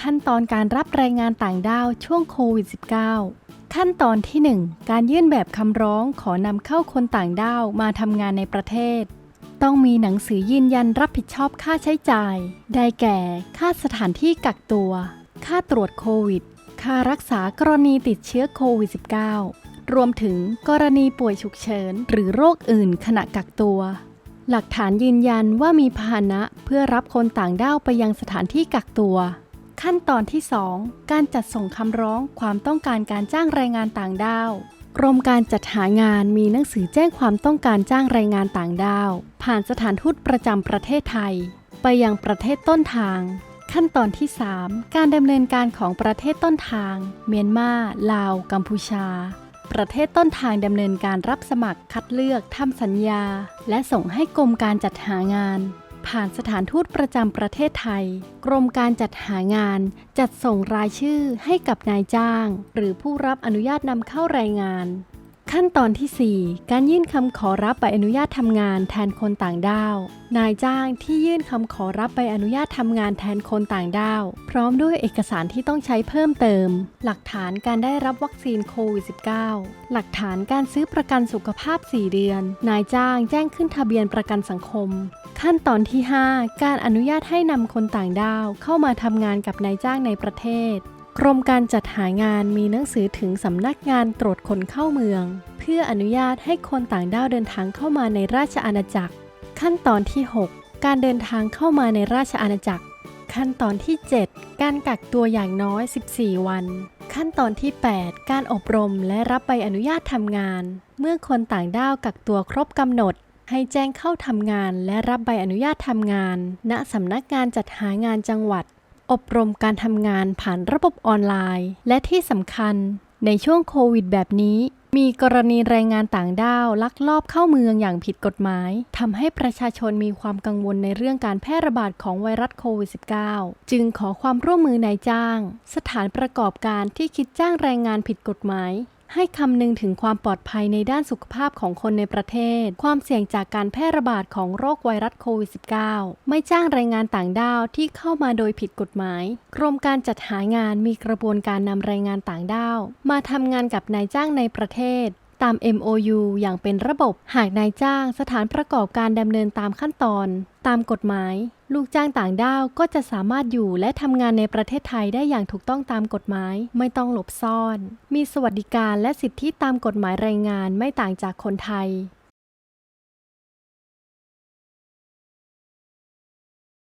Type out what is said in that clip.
ขั้นตอนการรับแรงงานต่างด้าวช่วงโควิด -19 ขั้นตอนที่ 1 การยื่นแบบคำร้องขอนำเข้าคนต่างด้าวมาทำงานในประเทศ ต้องมีหนังสือยืนยันรับผิดชอบค่าใช้จ่าย ได้แก่ ค่าสถานที่กักตัว ค่าตรวจโควิด ค่ารักษากรณีติดเชื้อโควิด -19 รวมถึงกรณีป่วยฉุกเฉินหรือโรคอื่นขณะกักตัวหลักฐานยืนยันว่ามีพาหนะเพื่อรับคนต่างด้าวไปยังสถานที่กักตัว ขั้นตอนที่ 2 การจัดส่งคำร้องความต้องการการจ้างแรงงานต่างด้าว กรมการจัดหางานมีหนังสือแจ้งความต้องการจ้างแรงงานต่างด้าว ผ่านสถานทูตประจำประเทศไทย ไปยังประเทศต้นทาง ขั้นตอนที่ 3 การดำเนินการของประเทศต้นทาง เมียนมา ลาว กัมพูชา ประเทศต้นทางดำเนินการรับสมัครคัดเลือกทำสัญญา และส่งให้กรมการจัดหางาน ผ่านสถานทูตประจำประเทศไทย กรมการจัดหางาน จัดส่งรายชื่อให้กับนายจ้าง หรือผู้รับอนุญาตนำเข้าแรงงาน ขั้นตอนที่ 4 การยื่นคำขอรับใบอนุญาตทำงานแทนคนต่างด้าว นายจ้างที่ยื่นคำขอรับใบอนุญาตทำงานแทนคนต่างด้าว พร้อมด้วยเอกสารที่ต้องใช้เพิ่มเติม หลักฐานการได้รับวัคซีนโควิด -19 หลักฐานการซื้อประกันสุขภาพ 4 เดือน นายจ้างแจ้งขึ้นทะเบียนประกันสังคม ขั้นตอนที่ 5 การอนุญาตให้นำคนต่างด้าว เข้ามาทำงานกับนายจ้างในประเทศ กรมการจัดหางานมีหนังสือถึงสำนักงานตรวจคนเข้าเมือง เพื่ออนุญาตให้คนต่างด้าวเดินทางเข้ามาในราชอาณาจักร ขั้นตอนที่ 6 การเดินทางเข้ามาในราชอาณาจักร ขั้นตอนที่ 7 การกักตัวอย่างน้อย 14 วัน ขั้นตอนที่ 8 การอบรมและรับใบอนุญาตทำงาน เมื่อคนต่างด้าวกักตัวครบกำหนด ให้แจ้งเข้าทำงานและรับใบอนุญาตทำงาน ณสำนักงานจัดหางานจังหวัด อบรมการทำงานผ่านระบบออนไลน์ และที่สำคัญในช่วงโควิดแบบนี้ มีกรณีแรงงานต่างด้าวลักลอบเข้าเมืองอย่างผิดกฎหมายทำให้ประชาชนมีความกังวลในเรื่องการแพร่ระบาดของไวรัสโควิด -19 จึงขอความร่วมมือนายจ้าง สถานประกอบการที่คิดจ้างแรงงานผิดกฎหมาย ให้คำนึงถึงความปลอดภัยในด้านสุขภาพของคนในประเทศ ความเสี่ยงจากการแพร่ระบาดของโรคไวรัสโควิด -19 ไม่จ้างแรงงานต่างด้าวที่เข้ามาโดยผิดกฎหมาย กรมการจัดหางานมีกระบวนการนำแรงงานต่างด้าว มาทำงานกับนายจ้างในประเทศ ตาม MOU อย่างเป็นระบบ หากนายจ้างสถานประกอบการดำเนินตามขั้นตอน ตามกฎหมาย ลูกจ้างต่างด้าวก็จะสามารถอยู่และทำงานในประเทศไทยได้อย่างถูกต้องตามกฎหมาย ไม่ต้องหลบซ่อน มีสวัสดิการและสิทธิตามกฎหมายแรงงานไม่ต่างจากคนไทย